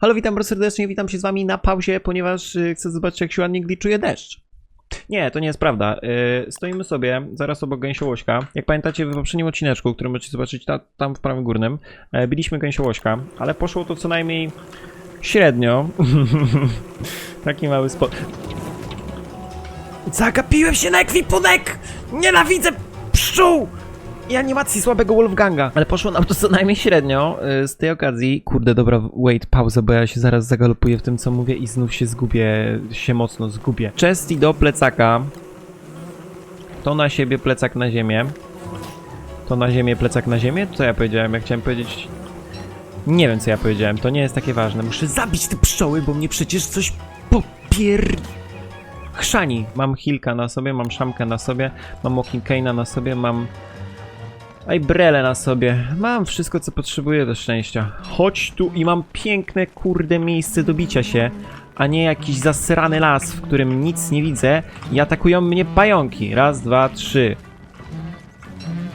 Halo, witam bardzo serdecznie, witam się z wami na pauzie, ponieważ y, chcę zobaczyć jak się ładnie gliczuje deszcz. Nie, to nie jest prawda. Y, stoimy sobie zaraz obok gęsiołośka. Jak pamiętacie w poprzednim odcineczku, który możecie zobaczyć ta, tam w prawym górnym, e, biliśmy gęsiołośka, ale poszło to co najmniej średnio. Taki mały spot. Zagapiłem się na ekwipunek! Nienawidzę pszczół! I animacji słabego Wolfganga. Ale poszło nam to co najmniej średnio. y, Z tej okazji, kurde, dobra, wait, pauza, bo ja się zaraz zagalopuję w tym, co mówię i znów się zgubię, się mocno zgubię. Chesty do plecaka. To na siebie, plecak na ziemię. To na ziemię, plecak na ziemię? Co ja powiedziałem? Ja chciałem powiedzieć... Nie wiem, co ja powiedziałem, to nie jest takie ważne. Muszę zabić te pszczoły, bo mnie przecież coś popier... Chrzani. Mam Hilka na sobie, mam Szamkę na sobie, mam Walking na sobie, mam Aj brele na sobie. Mam wszystko, co potrzebuję do szczęścia. Chodź tu i mam piękne, kurde, miejsce do bicia się, a nie jakiś zasrany las, w którym nic nie widzę i atakują mnie pająki. Raz, dwa, trzy.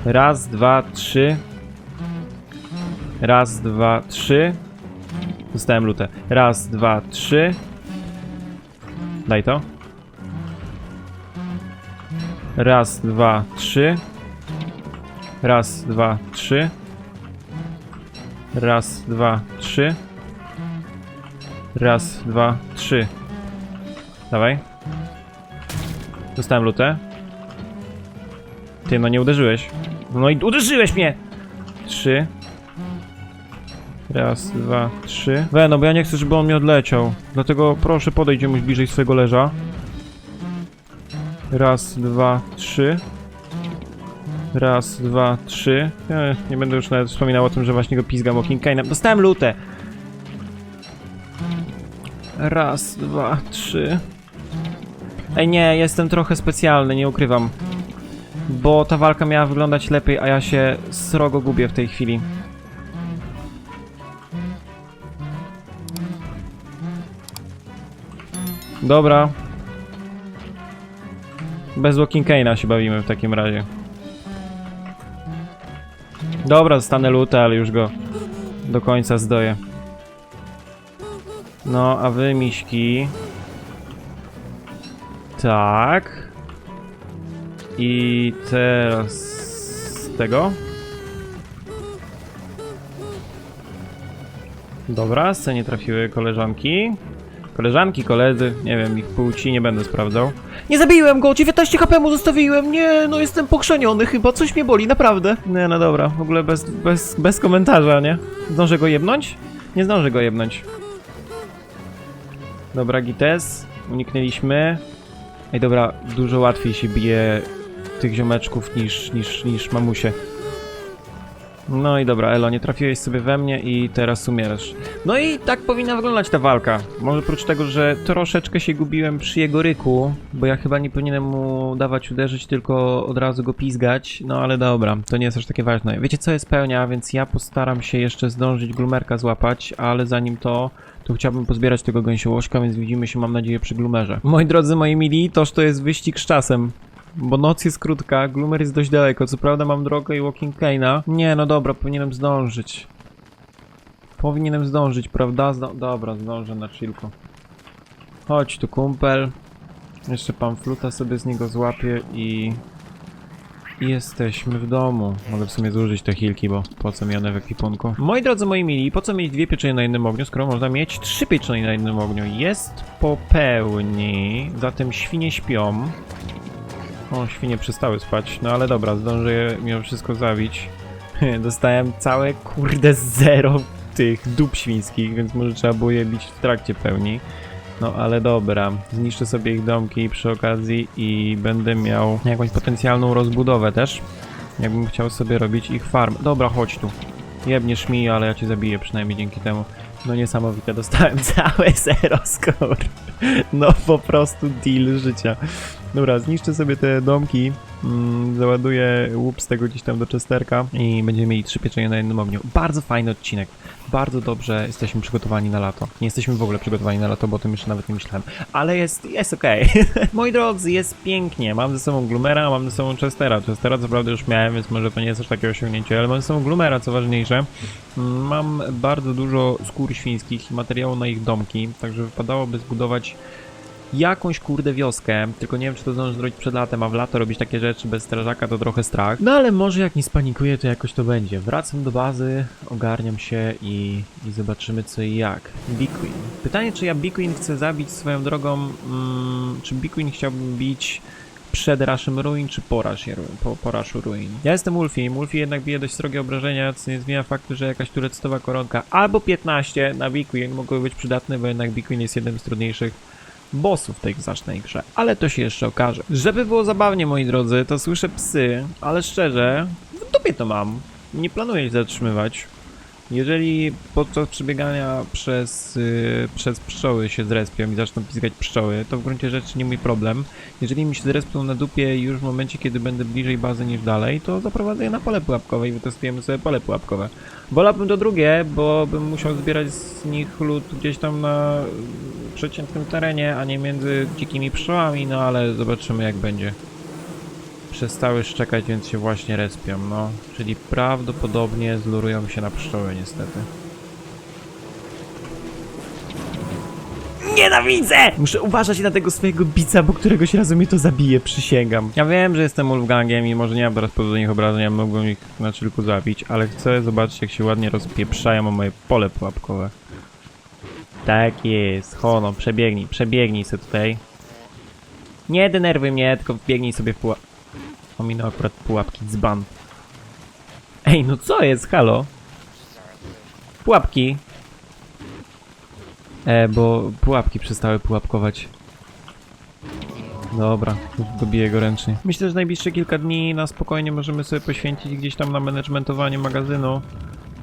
Raz, dwa, trzy. Raz, dwa, trzy. Dostałem lutę. Raz, dwa, trzy. Daj to. Raz, dwa, trzy. Raz, dwa, trzy. Raz, dwa, trzy. Raz, dwa, trzy. Dawaj. Dostałem lutę. Ty, no nie uderzyłeś. No i uderzyłeś mnie! Trzy. Raz, dwa, trzy. We, no bo ja nie chcę, żeby on mnie odleciał. Dlatego proszę podejść mu bliżej swojego leża. Raz, dwa, trzy. Raz, dwa, trzy. E, nie będę już nawet wspominał o tym, że właśnie go pizgam o King Kane'a. Dostałem lutę! Raz, dwa, trzy. Ej, nie, jestem trochę specjalny, nie ukrywam. Bo ta walka miała wyglądać lepiej, a ja się srogo gubię w tej chwili. Dobra. Bez Walking Kane'a się bawimy w takim razie. Dobra, zostanę lutę, ale już go do końca zdoję. No, a wy, miśki... Tak. I teraz... tego. Dobra, scenie trafiły koleżanki. Koleżanki, koledzy, nie wiem, ich płci nie będę sprawdzał. Nie zabiłem go, 19 HP mu zostawiłem, nie, no jestem pokrzeniony chyba, coś mnie boli, naprawdę. Nie, no dobra, w ogóle bez, bez, bez komentarza, nie? Zdążę go jebnąć? Nie zdążę go jebnąć. Dobra, Gites, uniknęliśmy. Ej, dobra, dużo łatwiej się bije tych ziomeczków niż, niż, niż mamusie. No i dobra, Elo, nie trafiłeś sobie we mnie i teraz umierasz. No i tak powinna wyglądać ta walka. Może oprócz tego, że troszeczkę się gubiłem przy jego ryku, bo ja chyba nie powinienem mu dawać uderzyć, tylko od razu go pizgać. No ale dobra, to nie jest aż takie ważne. Wiecie co jest pełnia, więc ja postaram się jeszcze zdążyć glumerka złapać, ale zanim to, to chciałbym pozbierać tego gęsiołośka, więc widzimy się mam nadzieję przy glumerze. Moi drodzy, moi mili, toż to jest wyścig z czasem. Bo noc jest krótka, Gloomer jest dość daleko. Co prawda mam drogę i Walking Kane'a. Nie, no dobra, powinienem zdążyć. Powinienem zdążyć, prawda? Zdo dobra, zdążę na chillku. Chodź tu, kumpel. Jeszcze pan fluta sobie z niego złapie i... I jesteśmy w domu. Mogę w sumie zużyć te hilki, bo po co mi one w ekwipunku? Moi drodzy, moi mili, po co mieć dwie pieczenie na jednym ogniu, skoro można mieć trzy pieczenie na jednym ogniu? Jest po pełni, zatem świnie śpią. O, świnie przestały spać, no ale dobra, zdążę je mimo wszystko zabić. Dostałem całe kurde zero tych dup świńskich, więc może trzeba było je bić w trakcie pełni. No ale dobra, zniszczę sobie ich domki przy okazji i będę miał jakąś potencjalną rozbudowę też. Jakbym chciał sobie robić ich farm. Dobra, chodź tu. Jebniesz mi, ale ja cię zabiję przynajmniej dzięki temu. No niesamowite, dostałem całe zero score. No po prostu deal życia. Dobra, zniszczę sobie te domki Mm, załaduję łup z tego gdzieś tam do Chesterka i będziemy mieli trzy pieczenie na jednym ogniu. Bardzo fajny odcinek. Bardzo dobrze jesteśmy przygotowani na lato. Nie jesteśmy w ogóle przygotowani na lato, bo o tym jeszcze nawet nie myślałem. Ale jest, jest okej. Moi drodzy, jest pięknie. Mam ze sobą Gloomera, mam ze sobą Chestera. Chestera co prawda już miałem, więc może to nie jest aż takie osiągnięcie, ale mam ze sobą Gloomera, co ważniejsze. Mm, Mam bardzo dużo skór świńskich i materiału na ich domki, także wypadałoby zbudować jakąś kurde wioskę, tylko nie wiem czy to zdążę zrobić przed latem, a w lato robić takie rzeczy bez strażaka to trochę strach. No ale może jak nie spanikuję to jakoś to będzie. Wracam do bazy, ogarniam się i, i zobaczymy co i jak. Bqueen. Pytanie czy ja Bqueen chcę zabić swoją drogą, mm, czy Bqueen chciałbym bić przed Rushem Ruin czy po, po, po Ruin. Ja jestem Ulfi, Ulfi jednak bije dość srogie obrażenia, co nie zmienia faktu, że jakaś turectowa koronka albo 15 na Bqueen mogłyby być przydatne, bo jednak Bqueen jest jednym z trudniejszych bossów tej zacznej grze, ale to się jeszcze okaże. Żeby było zabawnie, moi drodzy, to słyszę psy, ale szczerze, w dupie to mam. Nie planuję ich zatrzymywać. Jeżeli podczas przebiegania przez, yy, przez pszczoły się zrespią i zaczną pizgać pszczoły, to w gruncie rzeczy nie mój problem. Jeżeli mi się zrespią na dupie już w momencie, kiedy będę bliżej bazy niż dalej, to zaprowadzę je na pole pułapkowe i wytestujemy sobie pole pułapkowe. Wolałbym to drugie, bo bym musiał zbierać z nich lód gdzieś tam na przeciętnym terenie, a nie między dzikimi pszczołami, no ale zobaczymy jak będzie. Przestały szczekać, więc się właśnie respią, no. Czyli prawdopodobnie zlurują się na pszczoły niestety. Nienawidzę! Muszę uważać na tego swojego bica, bo któregoś razu mnie to zabije, przysięgam. Ja wiem, że jestem Wolfgangiem i może nie mam teraz powodu do nich obrażeń, ja mógłbym ich na tylko zabić, ale chcę zobaczyć jak się ładnie rozpieprzają o moje pole pułapkowe. Tak jest, Hono, przebiegnij, przebiegnij sobie tutaj. Nie denerwuj mnie, tylko wbiegnij sobie w pułap... Ominął akurat pułapki dzban. Ej, no co jest, halo? Pułapki. E, bo pułapki przestały pułapkować. Dobra, dobiję go ręcznie. Myślę, że najbliższe kilka dni na spokojnie możemy sobie poświęcić gdzieś tam na managementowanie magazynu,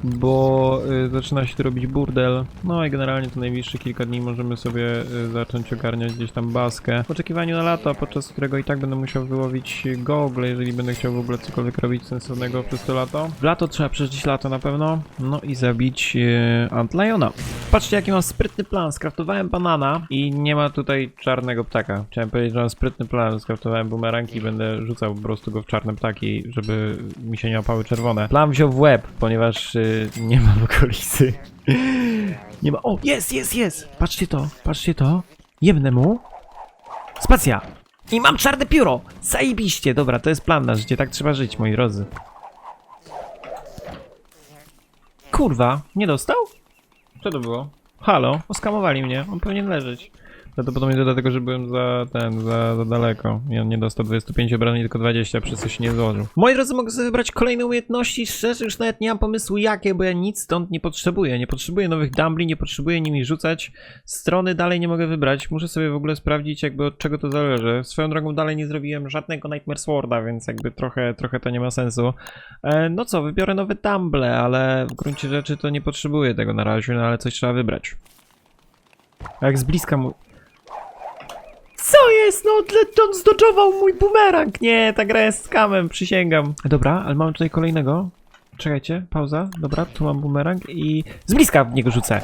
bo y, zaczyna się tu robić burdel. No i generalnie to najbliższe kilka dni możemy sobie y, zacząć ogarniać gdzieś tam baskę. W oczekiwaniu na lato, podczas którego i tak będę musiał wyłowić gogle, jeżeli będę chciał w ogóle cokolwiek robić sensownego przez to lato. W lato trzeba przeżyć lato na pewno, no i zabić y, Antliona. Patrzcie jaki mam sprytny plan, skraftowałem banana i nie ma tutaj czarnego ptaka. Chciałem powiedzieć, że mam sprytny plan, skraftowałem bumerang i będę rzucał po prostu go w czarne ptaki, żeby mi się nie łapały czerwone. Plan wziął w łeb, ponieważ nie ma w okolicy. Nie ma. O, jest, jest, jest! Patrzcie to, patrzcie to. Jemnę mu. Spacja! I mam czarne pióro! Zajebiście! Dobra, to jest plan na życie, tak trzeba żyć, moi drodzy. Kurwa, nie dostał? Co to było? Halo, oskamowali mnie, on powinien leżeć. Prawdopodobnie to dlatego, że byłem za ten, za, za daleko. I on nie dostał 25 obrażeń, tylko 20, przez co się nie złożył. Moi drodzy, mogę sobie wybrać kolejne umiejętności. Szczerze, już nawet nie mam pomysłu jakie, bo ja nic stąd nie potrzebuję. Nie potrzebuję nowych dumbli, nie potrzebuję nimi rzucać. Strony dalej nie mogę wybrać. Muszę sobie w ogóle sprawdzić, jakby od czego to zależy. Swoją drogą dalej nie zrobiłem żadnego Nightmare Sworda, więc jakby trochę, trochę to nie ma sensu. E, no co, wybiorę nowe dumble, ale w gruncie rzeczy to nie potrzebuję tego na razie, no ale coś trzeba wybrać. A jak z bliska mu... Co jest? No, on zdodżował mój bumerang! Nie, ta gra jest skamem, przysięgam. Dobra, ale mamy tutaj kolejnego. Czekajcie, pauza. Dobra, tu mam bumerang i z bliska w niego rzucę.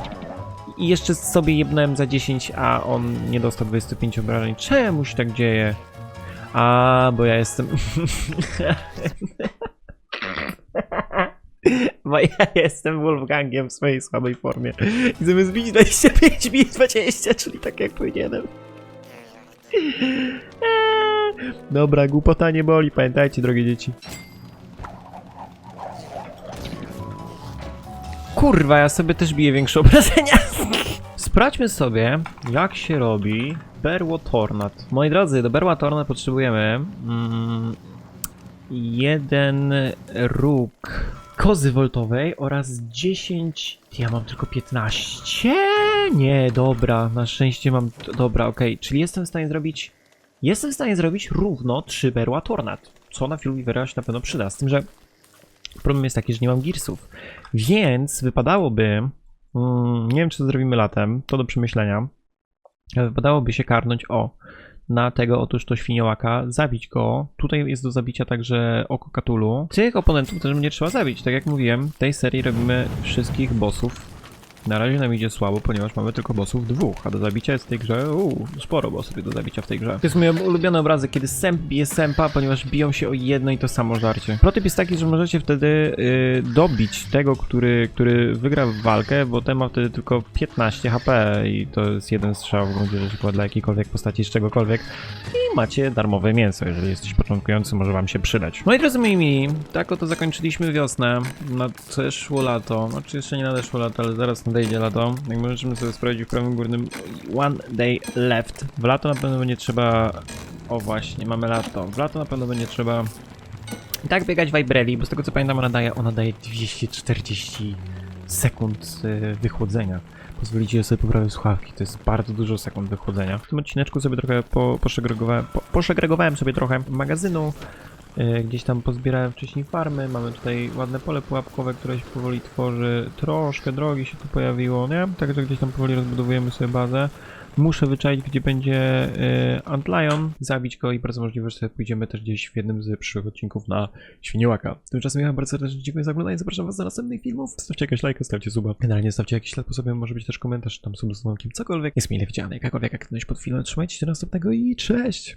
I jeszcze sobie jebnąłem za 10, a on nie dostał 25 obrażeń. Czemu się tak dzieje? A, bo ja jestem... Bo ja jestem Wolfgangiem w swojej słabej formie. I zamiast bić 25, bije 20, czyli tak jak powinienem. Dobra, głupota nie boli, pamiętajcie, drogie dzieci. Kurwa, ja sobie też biję większe obrażenia. Sprawdźmy sobie, jak się robi Berło Tornad. Moi drodzy, do Berła Tornad potrzebujemy mm, jeden róg kozy woltowej oraz 10... Ty, Ja mam tylko 15? Nie, dobra, na szczęście mam... Dobra, okej, czyli jestem w stanie zrobić... Jestem w stanie zrobić równo 3 berła tornad, co na Filwivera się na pewno przyda, z tym, że problem jest taki, że nie mam gearsów, więc wypadałoby... Mm, nie wiem, czy to zrobimy latem, to do przemyślenia, wypadałoby się karnąć o na tego otóż to świniołaka, zabić go. Tutaj jest do zabicia także oko Katulu. Tych oponentów też będzie trzeba zabić. Tak jak mówiłem, w tej serii robimy wszystkich bossów. Na razie nam idzie słabo, ponieważ mamy tylko bossów dwóch, a do zabicia jest w tej grze uu, sporo bossów do zabicia w tej grze. To jest mój ulubiony obrazek, kiedy sęp bije sępa, ponieważ biją się o jedno i to samo żarcie. Protyp jest taki, że możecie wtedy y, dobić tego, który, który wygra walkę, bo ten ma wtedy tylko 15 HP i to jest jeden strzał w gruncie rzeczy dla jakiejkolwiek postaci z czegokolwiek i macie darmowe mięso, jeżeli jesteś początkujący, może wam się przydać. Moi drodzy moi mili, tak oto zakończyliśmy wiosnę, nadeszło lato, znaczy jeszcze nie nadeszło lato, ale zaraz nadejdzie lato, jak możemy sobie sprawdzić w prawym górnym one day left. W lato na pewno będzie trzeba, o właśnie, mamy lato, w lato na pewno będzie trzeba i tak biegać w Ibreli, bo z tego co pamiętam ona daje, ona daje 240 sekund y, wychłodzenia. Pozwolicie, sobie poprawię słuchawki, to jest bardzo dużo sekund wychłodzenia. W tym odcineczku sobie trochę po, poszegregowałem, po, poszegregowałem sobie trochę magazynu, y, gdzieś tam pozbierałem wcześniej farmy, mamy tutaj ładne pole pułapkowe, które się powoli tworzy, troszkę drogi się tu pojawiło, nie? Także gdzieś tam powoli rozbudowujemy sobie bazę. Muszę wyczaić, gdzie będzie y, Antlion, zabić go i bardzo możliwe, że pójdziemy też gdzieś w jednym z przyszłych odcinków na Świniołaka. Tymczasem ja bardzo serdecznie dziękuję za oglądanie, zapraszam was do następnych filmów. Stawcie jakieś lajkę, stawcie suba. Generalnie stawcie jakiś ślad po sobie, może być też komentarz, tam sub z dzwonkiem, cokolwiek. Jest mile widziane, jakakolwiek aktywność pod filmem. Trzymajcie się do następnego i cześć!